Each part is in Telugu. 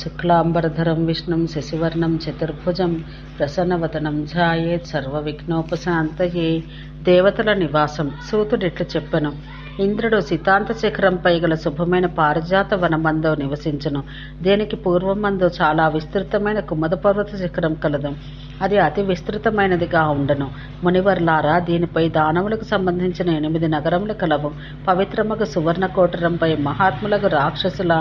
శుక్లాంబరధరం విష్ణుం శశివర్ణం చతుర్భుజం ప్రసన్నవదనం సర్వ సర్వవిఘ్నోపశాంతయే దేవతల నివాసం. సూతుడిట్లు చెప్పెను. ఇంద్రుడు సితాంత శిఖరంపై గల శుభమైన పారిజాత వనమందు నివసించను. దీనికి పూర్వమందు చాలా విస్తృతమైన కుమద పర్వత శిఖరం కలదు. అది అతి విస్తృతమైనదిగా ఉండను. మునివర్లారా దీనిపై దానవులకు సంబంధించిన ఎనిమిది నగరములు కలవు. పవిత్రమగు సువర్ణ కోటరంపై మహాత్ములకు రాక్షసుల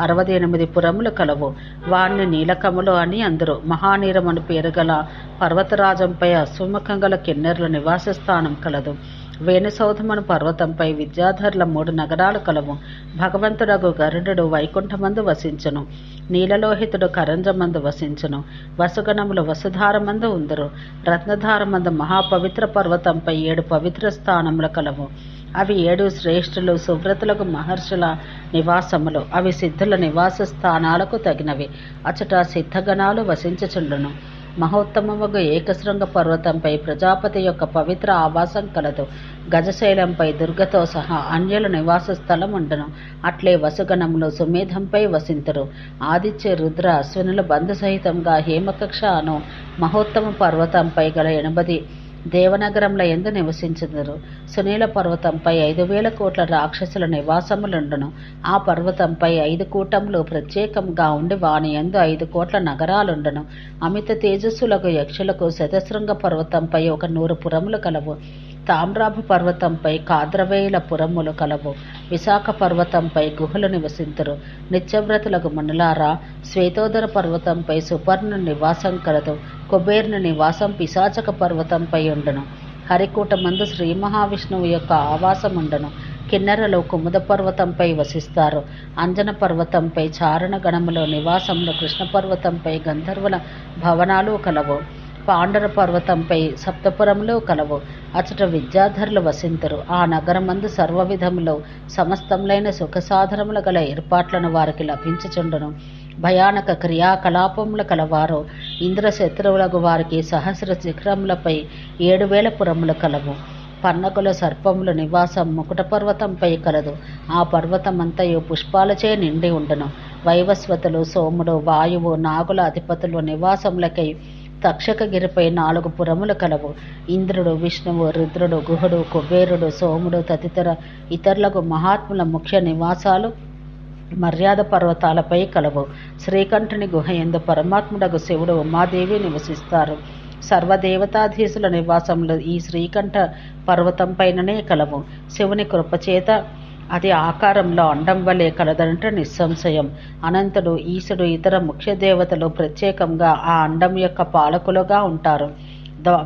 అరవది ఎనిమిది పురములు కలవు. వాణ్ణి నీలకములు అని అందరు. మహానీరమను పేరుగల పర్వతరాజంపై అశ్వముఖం గల కిన్నెర్ల నివాస స్థానం కలదు. వేణుసౌధమను పర్వతంపై విద్యాధరుల మూడు నగరాలు కలవు. భగవంతుడగు గరుడు వైకుంఠమందు వసించును. నీలలోహితుడు కరంజమందు వసించును. వసుగణములు వసుధారమందు ఉందరు. రత్నధారమందు మహాపవిత్ర పర్వతంపై ఏడు పవిత్ర స్థానములు కలవు. అవి ఏడు శ్రేష్ఠులు సువ్రతులకు మహర్షుల నివాసములు. అవి సిద్ధుల నివాస స్థానాలకు తగినవి. అచట సిద్ధగణాలు వసించుచుండును. మహోత్తమముగు ఏకశృంగ పర్వతంపై ప్రజాపతి యొక్క పవిత్ర ఆవాసం కలదు. గజశైలంపై దుర్గతో సహా అన్యుల నివాస స్థలం ఉండను అట్లే వసుగణములు సుమేధంపై వసింతురు. ఆదిత్య రుద్ర అశ్వినుల బంధు సహితంగా హేమకక్ష అను మహోత్తమ పర్వతంపై గల ఎనభది దేవనగరంలో ఎందు నివసించుదురు సునీల పర్వతంపై ఐదు వేల కోట్ల రాక్షసుల నివాసములుండును. ఆ పర్వతంపై ఐదు కూటములు ప్రత్యేకంగా ఉండి వాని ఎందు ఐదు కోట్ల నగరాలుండును. అమిత తేజస్సులకు యక్షులకు శతశృంగ పర్వతంపై ఒక నూరు పురములు కలవు. తామ్రాభ పర్వతంపై కాద్రవేయుల పురములు కలవు. విశాఖ పర్వతంపై గుహలు నివసింతురు. నిత్యవ్రతులకు మునులారా శ్వేతోదర పర్వతంపై సుపర్ణ నివాసం కలదు. కుబేర్ని నివాసం పిశాచక పర్వతంపై ఉండును. హరికూటమందు శ్రీ మహావిష్ణువు యొక్క ఆవాసం ఉండను కిన్నెరలో కుముద పర్వతంపై వసిస్తారు. అంజన పర్వతంపై చారణ గణములో నివాసములు కృష్ణ పర్వతంపై గంధర్వుల భవనాలు కలవు. పాండర పర్వతంపై సప్తపురములు కలవు. అచట విద్యాధరులు వసింతరు. ఆ నగరమందు సర్వవిధములో సమస్తములైన సుఖసాధనములు గల ఏర్పాట్లను వారికి లభించుచుండును. భయానక క్రియాకలాపములు కలవారు. ఇంద్ర శత్రువులకు వారికి సహస్ర శిఖరములపై ఏడు వేల పురములు కలవు. పన్నకుల సర్పముల నివాసం ముకుట పర్వతంపై కలదు. ఆ పర్వతమంతయు పుష్పాలచే నిండి ఉండును. వైవస్వతులు సోముడు వాయువు నాగుల అధిపతులు నివాసములకై తక్షకగిరిపై నాలుగు పురములు కలవు. ఇంద్రుడు విష్ణువు రుద్రుడు గుహుడు కుబేరుడు సోముడు తదితర ఇతరులకు మహాత్ముల ముఖ్య నివాసాలు మర్యాద పర్వతాలపై కలవు. శ్రీకంఠుని గుహ ఎందు పరమాత్ముడగు శివుడు ఉమాదేవి నివసిస్తారు. సర్వదేవతాధీశుల నివాసములు ఈ శ్రీకంఠ పర్వతంపైననే కలవు. శివుని కృపచేత అది ఆకారంలో అండం వలె కలదంటే నిస్సంశయం. అనంతుడు ఈశుడు ఇతర ముఖ్య దేవతలు ప్రత్యేకంగా ఆ అండం యొక్క పాలకులుగా ఉంటారు.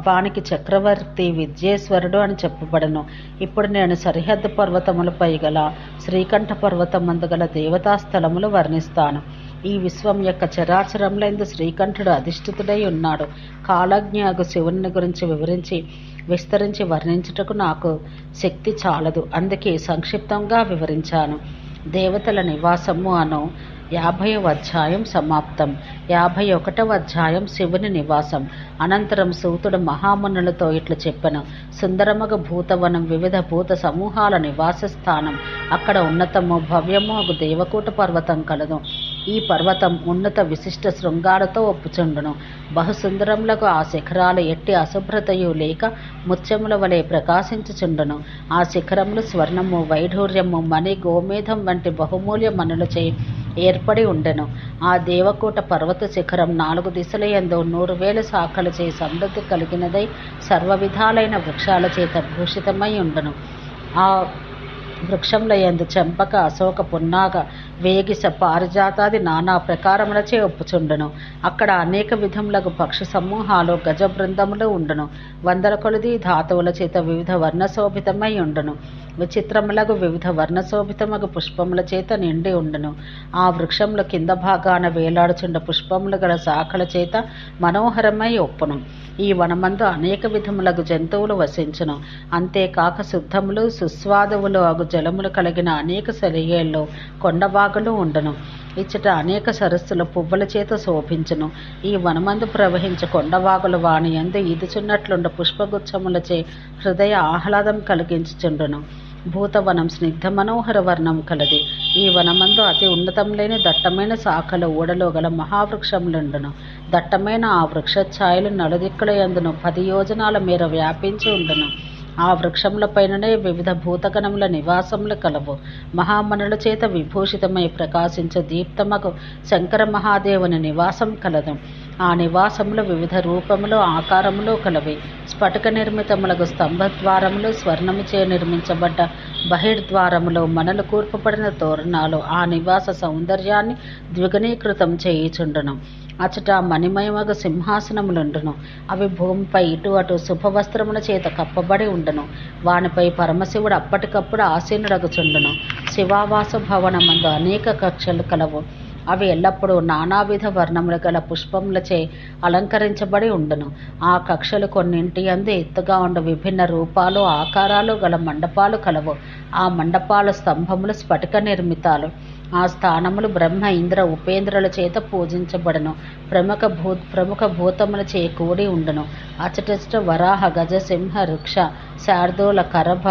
వానికి చక్రవర్తి విద్యేశ్వరుడు అని చెప్పబడను. ఇప్పుడు నేను సరిహద్దు పర్వతములపై గల శ్రీకంఠ పర్వతమందు గల దేవతా స్థలములు వర్ణిస్తాను. ఈ విశ్వం యొక్క చరాచరంలో శ్రీకంఠుడు అధిష్ఠితుడై ఉన్నాడు. కాలజ్ఞాగు శివుని గురించి వివరించి విస్తరించి వర్ణించుటకు నాకు శక్తి చాలదు. అందుకే సంక్షిప్తంగా వివరించాను. దేవతల నివాసము అను యాభైవ అధ్యాయం సమాప్తం. యాభై ఒకటవ అధ్యాయం శివుని నివాసం. అనంతరం సూతుడు మహామునులతో ఇట్లు చెప్పను. సుందరమగ భూతవనం వివిధ భూత సమూహాల నివాస స్థానం అక్కడ ఉన్నతము భవ్యము ఒక దేవకూట పర్వతం కలదు. ఈ పర్వతం ఉన్నత విశిష్ట శృంగాలతో ఒప్పుచుండును. బహుసుందరములకు ఆ శిఖరాలు ఎట్టి అశుభ్రతయు లేక ముత్యముల వలె ప్రకాశించుచుండును. ఆ శిఖరములు స్వర్ణము వైఢూర్యము మణి గోమేధం వంటి బహుమూల్య మనులచే ఏర్పడి ఉండెను. ఆ దేవకూట పర్వత శిఖరం నాలుగు దిశల ఎందు నూరు వేల శాఖలచే సమృద్ధి కలిగినదై సర్వ విధాలైన వృక్షాల చేత భూషితమై ఉండను. ఆ వృక్షంల ఎందు చెంపక అశోక పున్నాగ వేగిస పారిజాతాది నానా ప్రకారములచే ఒప్పుచుండును. అక్కడ అనేక విధములకు పక్షి సమూహాలు గజ బృందములు ఉండును. వందల కొలది ధాతువుల చేత వివిధ వర్ణశోభితమై ఉండును. విచిత్రములకు వివిధ వర్ణశోభితమగు పుష్పముల చేత నిండి ఉండును. ఆ వృక్షముల కింద భాగాన వేలాడుచుండ పుష్పములు గల శాఖల చేత మనోహరమై ఒప్పును. ఈ వనమందు అనేక విధములకు జంతువులు వసించును. అంతేకాక శుద్ధములు సుస్వాదువులు అగు జలములు కలిగిన అనేక సెలయేళ్ళు కొండబాగులు ఉండను. ఇచ్చట అనేక సరస్సులు పువ్వుల చేత శోభించును. ఈ వనమందు ప్రవహించు కొండవాగుల వాని ఎందు ఈదుచున్నట్లుండ పుష్పగుచ్చములచే హృదయ ఆహ్లాదం కలిగించుచుండును. భూతవనం స్నిగ్ధ మనోహర వర్ణం కలది. ఈ వనమందు అతి ఉన్నతం లేని దట్టమైన శాఖలు ఊడలో గల మహావృక్షములుండును. దట్టమైన ఆ వృక్ష ఛాయలు నలుదిక్కుల యందును పది యోజనాల మేర వ్యాపించి ఉండును. ఆ వృక్షములపైననే వివిధ భూతగణముల నివాసములు కలవు. మహామనుల చేత విభూషితమై ప్రకాశించు దీప్తమకు శంకర మహాదేవుని నివాసం కలదు. ఆ నివాసములు వివిధ రూపములు ఆకారములు కలవి. స్ఫటిక నిర్మితములకు స్తంభద్వారములు స్వర్ణముచే నిర్మించబడ్డ బహిర్ద్వారములు మనలు కూర్పబడిన తోరణాలు ఆ నివాస సౌందర్యాన్ని ద్విగుణీకృతం చేయుచుండును. అచట మణిమయమగ సింహాసనములుండును. అవి భూమిపై ఇటు అటు శుభవస్త్రముల చేత కప్పబడి ఉండును. వానిపై పరమశివుడు అప్పటికప్పుడు ఆసీనుడగుచుండును. శివావాస భవనమందు అనేక కక్షలు కలవు. అవి ఎల్లప్పుడూ నానావిధ వర్ణములు గల పుష్పములచే అలంకరించబడి ఉండును. ఆ కక్షలు కొన్నింటి అందు ఎత్తుగా ఉండు విభిన్న రూపాలు ఆకారాలు గల మండపాలు కలవు. ఆ మండపాల స్తంభములు స్ఫటిక నిర్మితాలు. ఆ స్థానములు బ్రహ్మ ఇంద్ర ఉపేంద్రుల చేత పూజించబడను. ప్రముఖ భూ ప్రముఖ భూతముల చే కూడి ఉండను. అచటచట వరాహ గజ సింహ వృక్ష శార్దూల కరభ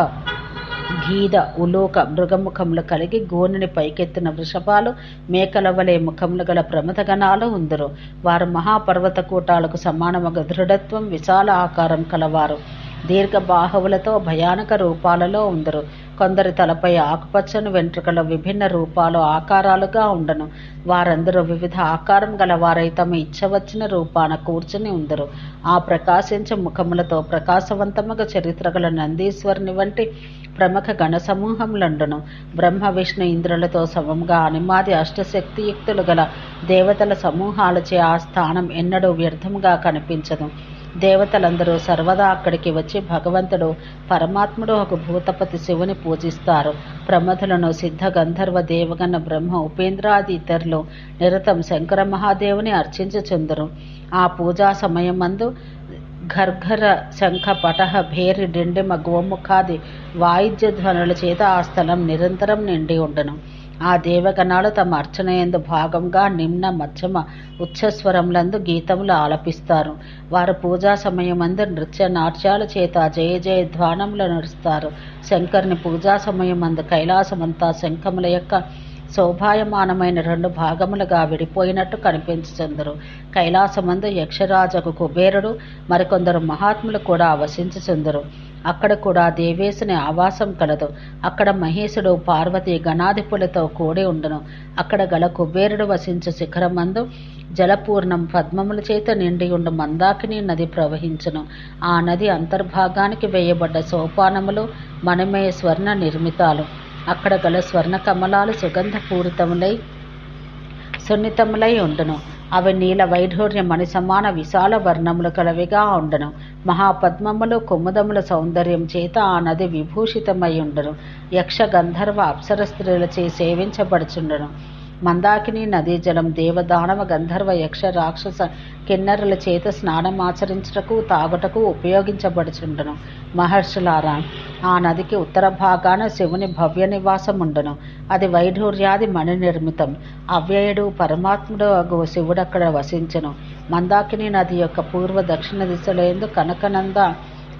గీద ఉలోక మృగముఖములు కలిగి గోనెని పైకెత్తిన వృషభాలు మేకల వలె ముఖములు గల ప్రమథగణాలు ఉందరు. వారు మహాపర్వత కూటాలకు సమానమగ దృఢత్వం విశాల ఆకారం కలవారు. దీర్ఘ బాహువులతో భయానక రూపాలలో ఉందరు. కొందరి తలపై ఆకుపచ్చని వెంట్రుకల విభిన్న రూపాలు ఆకారాలుగా ఉండను. వారందరూ వివిధ ఆకారం గలవారై తమ ఇచ్చవచ్చిన రూపాన కూర్చుని ఉందరు. ఆ ప్రకాశించే ముఖములతో ప్రకాశవంతముగా చరిత్ర గల నందీశ్వరుని వంటి ప్రముఖ గణ సమూహములండును బ్రహ్మ విష్ణు ఇంద్రులతో సమంగా అనిమాది అష్టశక్తియుక్తులు గల దేవతల సమూహాలచే ఆ స్థానం ఎన్నడూ వ్యర్థంగా కనిపించదు. దేవతలందరూ సర్వదా అక్కడికి వచ్చి భగవంతుడు పరమాత్ముడు ఒక భూతపతి శివుని పూజిస్తారు. ప్రమథులను సిద్ధ గంధర్వ దేవగణ బ్రహ్మ ఉపేంద్రాది ఇతరులు నిరతం శంకర మహాదేవుని అర్చించుచుందరు. ఆ పూజా సమయమందు ఘర్ఘర శంఖ పటహ భేరి డిండిమ గోముఖాది వాయిద్య ధ్వనుల చేత ఆ స్థలం నిరంతరం నిండి ఉండను. ఆ దేవగణాలు తమ అర్చనయందు భాగంగా నిమ్న మధ్యమ ఉచ్చస్వరములందు గీతములు ఆలపిస్తారు. వారు పూజా సమయమందు నృత్య నాట్యాల చేత జయ జయ ధ్వానములు నడుస్తారు. శంకరుని పూజా సమయమందు కైలాసమంతా శంఖముల యొక్క శోభాయమానమైన రెండు భాగములుగా విడిపోయినట్టు కనిపించుచుందరు. కైలాసమందు యక్షరాజకు కుబేరుడు మరికొందరు మహాత్ములు కూడా వసించుచుందరు. అక్కడ కూడా దేవేశుని ఆవాసం కలదు. అక్కడ మహేశుడు పార్వతి గణాధిపులతో కూడి ఉండును. అక్కడ గల కుబేరుడు వసించు శిఖరమందు జలపూర్ణం పద్మముల చేత నిండి ఉండు మందాకిని నది ప్రవహించును. ఆ నది అంతర్భాగానికి వేయబడ్డ సోపానములు మనమే స్వర్ణ నిర్మితాలు. అక్కడ గల స్వర్ణ కమలాలు సుగంధపూరితములై సున్నితములై ఉండును. అవి నీల వైఢూర్య మణిసమాన విశాల వర్ణములు కలవిగా ఉండను. మహాపద్మములు కుముదముల సౌందర్యం చేత ఆ నది విభూషితమై ఉండను. యక్ష గంధర్వ అప్సర స్త్రీలచే సేవించబడుచుండను. మందాకిని నదీ జలం దేవదానవ గంధర్వ యక్ష రాక్షస కిన్నరుల చేత స్నానమాచరించుటకు తాగుటకు ఉపయోగించబడుచుండును. మహర్షులారా ఆ నదికి ఉత్తర భాగాన శివుని భవ్య నివాసం ఉండును అది వైఢూర్యాది మణి నిర్మితం అవ్యయుడు పరమాత్ముడు అగు శివుడక్కడ వసించను. వసించును మందాకిని నది యొక్క పూర్వ దక్షిణ దిశలందు కనకనంద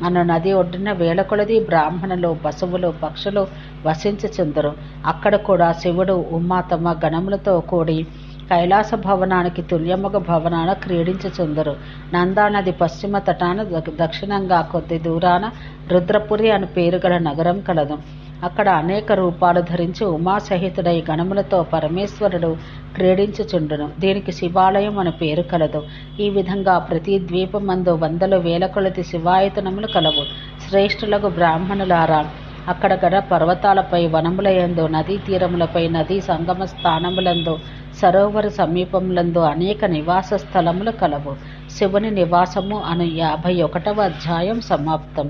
అను నది ఒడ్డున వేల కొలది బ్రాహ్మణులు పశువులు పక్షులు వసించుచుందరు. అక్కడ కూడా శివుడు ఉమా తమ గణములతో కూడి కైలాస భవనానికి తుల్యముగ భవనాన క్రీడించుచుందరు. నందా నది పశ్చిమ తటాన దక్షిణంగా కొద్ది దూరాన రుద్రపురి అని పేరు గల నగరం కలదు. అక్కడ అనేక రూపాలు ధరించి ఉమాసహితుడై గణములతో పరమేశ్వరుడు క్రీడించుచుండును. దీనికి శివాలయం అని పేరు కలదు. ఈ విధంగా ప్రతి ద్వీపమందు వందలు వేల కొలది శివాయతనములు కలవు. శ్రేష్ఠులకు బ్రాహ్మణులారా అక్కడ గడ పర్వతాలపై వనములయందు నదీ తీరములపై నదీ సంగమ స్థానములందు సరోవర సమీపములందు అనేక నివాస స్థలములు కలవు. శివుని నివాసము అను యాభై ఒకటవ అధ్యాయం సమాప్తం.